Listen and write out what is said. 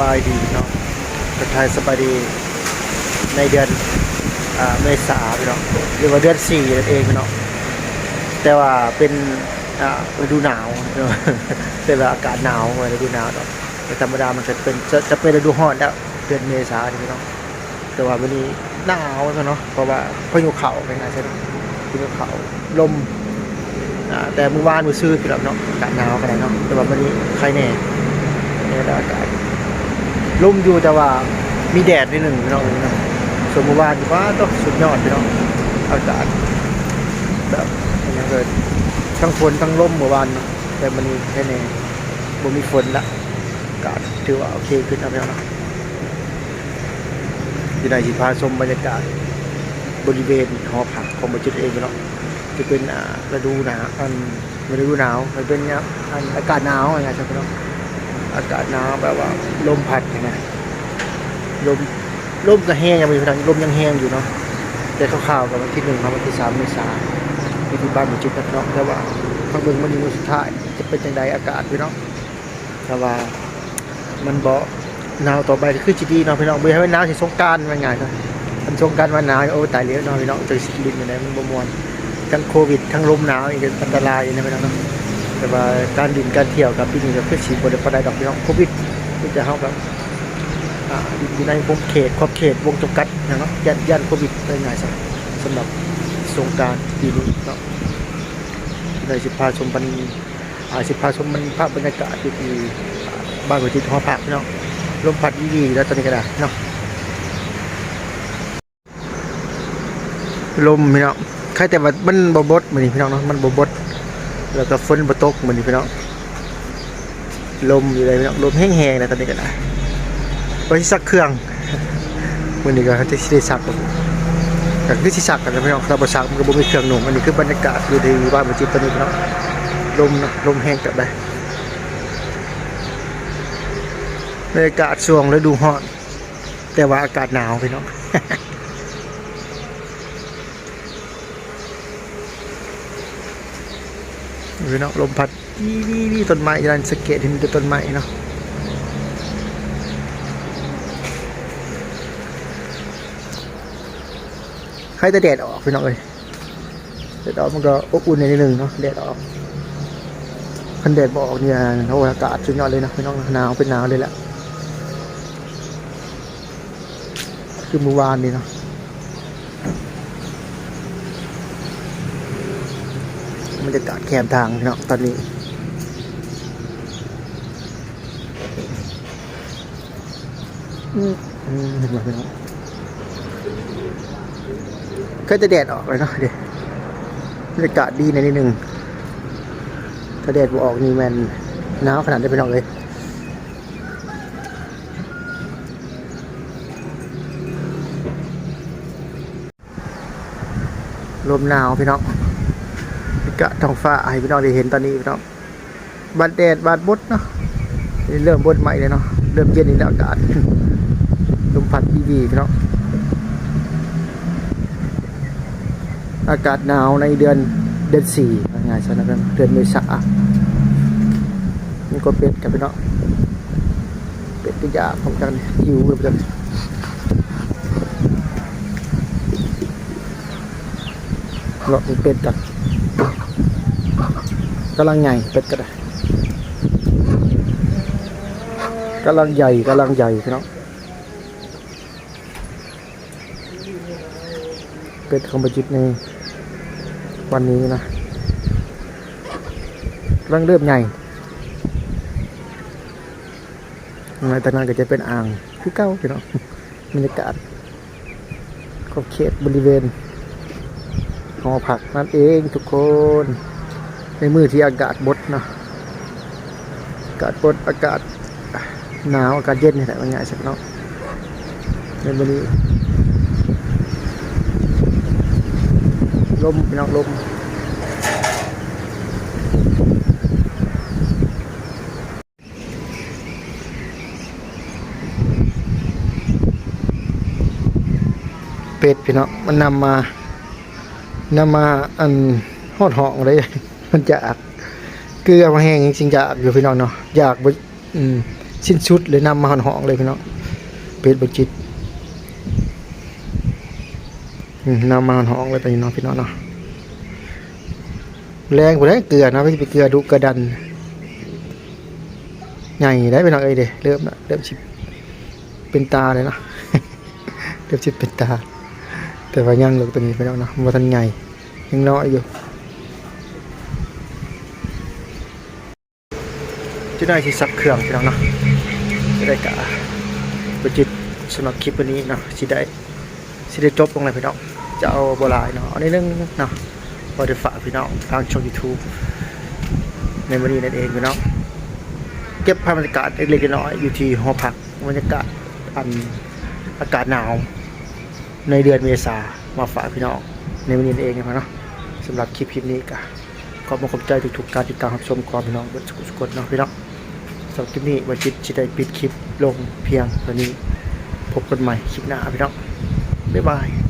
บายดีเนาะทักทายสบายดีในเดือนอเมษาเนาะหรือว่าเดือนสี่นั่นเองเนาะแต่ว่าเป็นอ่าฤดูหนาวเนาะเป็นแบบอากาศหนาวฤดูหนาวเนาะแต่ธรรมดามันจะเป็นจะจะเป็นฤดูร้อนแล้วเดือนเมษานี่พี่เนาะแต่ว่าวันนี้หนาวเนาะเพราะว่าพายุเขาเป็นไงใช่ไหมพายุเขาลมอ่าแต่เมื่อวานมือซื้อพี่เนาะเนาะอากาศหนาวกันเนาะแต่ว่าวันนี้ใครแน่เนี่ยอากาศ ลมอยู่แต่ว่ามีแดดนิดหนึ่งพี่น้องพี่น้องส่วนเมื่อวานว่าต้องสุดยอดพี่น้องอากาศแบบอย่างเงี้ยเลยทั้งฝนทั้งลมเมื่อวานแต่มันนี้แค่นี้บ่มีฝนละอากาศถือว่าโอเคขึ้นนะพี่น้องเนาะที่ได้สิพาชมบรรยากาศบริเวณหอพักของบัจุดเองพี่น้องจะเป็นอ่าฤดูหนาวอันฤดูหนาวมันเป็นอันอากาศหนาวอะไรอย่างเงี้ยพี่น้อง อากาศหนาวแบบว่า ลมพัดเห็นไหมลมลมก็แห้งยังมีพลังลมยังแห้งอยู่เนาะแต่ข่าวๆกับวันที่หนึ่งวันที่สามเมษาที่ที่บ้านมู่จิตนะเนาะแต่ว่าข้างเมืองมันมีมือสุดท้ายจะเป็นจังใดอากาศพี่น้องแต่ว่ามันบ่หนาวต่อไปคือจีดีเนาะพี่น้องเบื่อให้หนาวที่สงการมันไงายเนาะมันสงการวันหนาวโอ้ตายแล้วเนาะพี่น้องจะสิลินอยู่ไหนมันบ่มวนทั้งโควิดทั้งลมหนาวอีกอันตรายนะพี่น้องเนาะ แต่ว่าการดินการเที่ยวกับที่นี่ก็คือสีบริปได้ดอกพี่น้องโควิดที่จะเข้ากับอ่าอยู่ในวงเขตขอบเขตวงจำกัดนะเนาะยันยันโควิดได้ง่ายสักสำหรับสงการปีนี้เนาะในสิบพาชมบันอ่าสิบพาชมมันภาพบรรยากาศที่ที่อ่าบ้านหัวจิตหอพักพี่น้องลมพัดดีๆแล้วตอนนี้ก็ได้เนาะลมพี่น้องใครแต่ว่ามันบบบดเหมือนนี้พี่น้องเนาะมันบบบด แล้วก็ฝนบตกเหมือนพี่น้องลมอยู่เลยพี่น้องลมแห้งๆนะตอนนี้ก็ได้ไปสักเครื่องวันนี้ก็จะได้สักแต่ที่สิสักกันนะพี่น้องเราบสักมันก็บ่มีเครื่องหนุ่มอันนี้คือบรรยากาศอยู่ที่บ้านบัจิตตอนนี้พี่น้องลมลมแห้งกับได้บรรยากาศช่วงฤดูร้อนแต่ว่าอากาศหนาวพี่น้อง พี่น้องลมพัดนี่นี่นี่ต้นไม้ยันสเกตเห็นแต่ต้นไม้เนาะใครจะแดดออกพี่น้องเลยแดดออกมันก็อบอุ่นในนิดนึงเนาะแดดออกคันแดดบอกเนี่ยโอ้อากาศสุดยอดเลยนะพี่น้องหนาวเป็นหนาวเลยแหละคือเมื่อวานนี่เนาะ บรรยากาศแคมทางพี่น้องตอนนี้เห็นไหมพี่น้องก็จะแดดออกเลยเนาะเดี๋ยวบรรยากาศดีในนิดนึงถ้าแดดบ่ออกนี่แมนหนาวขนาดได้พี่น้องเลยลมหนาวพี่น้อง กะท้องฟ้าให้พี่น้องได้เห็นตอนนี้พี่น้องบัดแดดบาดบดเนาะเริ่มบดใหม่เลยเนาะเริ่มเย็นอีกแล้วอากาศลมพัดดีๆพี่น้องอากาศหนาวในเดือนเดือนสี่ง่ายๆซะนะพี่น้องเดือนเมษานี่ก็เป็ดกับพี่น้องเป็ดก็ยากผมจังหิวเลยจังเลาะมีเป็ดกัน กำลังใหญ่เป็ดก็ได้กำลังใหญ่กำลังใหญ่พี่น้องเป็ดของประจิตในวันนี้นะกำลังเริ่มใหญ่ในตอนนั้นก็จะเป็นอ่างคือเก้าพี่น้องบรรยากาศขอบเขตบริเวณหอผักนั่นเองทุกคน ในมือที่อากาศบดเนาะอากาศบดอากาศหนาวอากาศเย็นนี่แหละว่าง่ายสักเนาะในวันนี้ลมพี่น้องลมเป็ดพี่น้องมันนำมานำมาอันหอดหองเลย มันจะอกเกลือมาแห้งจริงจะอกอยู่พี่น้องเนาะอยากอืมสิ้นสุดเลยนำมาหันหองเลยพี่น้องเป็ดบจิตนำมาหันหองเลยไปพี่น้องพี่น้องเนาะแรงกว่าได้เกลือนะไม่ใช่ไปเกลือดุกระดันใหญ่ได้พี่น้องเอ้ยเด้เริ่มละเริ่มชิบเป็นตาเลยนะเริ่มชิบเป็นตา แต่ว่ายังลูกตัวนี้พี่น้องเนาะมันทันใหญ่ยังน้อยอยู่ จะได้ที่ซับเครื่องพี่น้องเนาะจะได้กะประจิตสำหรับคลิปวันนี้เนาะสิได้สิได้จบลงเลยพี่น้องจะเอาบราณเนาะอาในเรื่องเนาะบริฝากพี่น้องทางช่องยูทูบในวันนี้นั่นเองพี่น้องเก็บภาพบรรยากาศเล็กๆน้อยอยู่ที่หอพักบรรยากาศอันอากาศหนาว ในเดือนเมษามาฝากพี่น้องในวันนี้นั่นเองนะครับเนาะสำหรับคลิปคลิปนี้ก็ ขอบคุณขอบใจทุกๆการติดตามรับชมความพี่น้องเบนสุขๆเนาะพี่น้องสำหรับคลิปนี้วันจิตจะได้ปิดคลิปลงเพียงเท่านี้พบกันใหม่คลิปหน้าพี่น้องบ๊ายบาย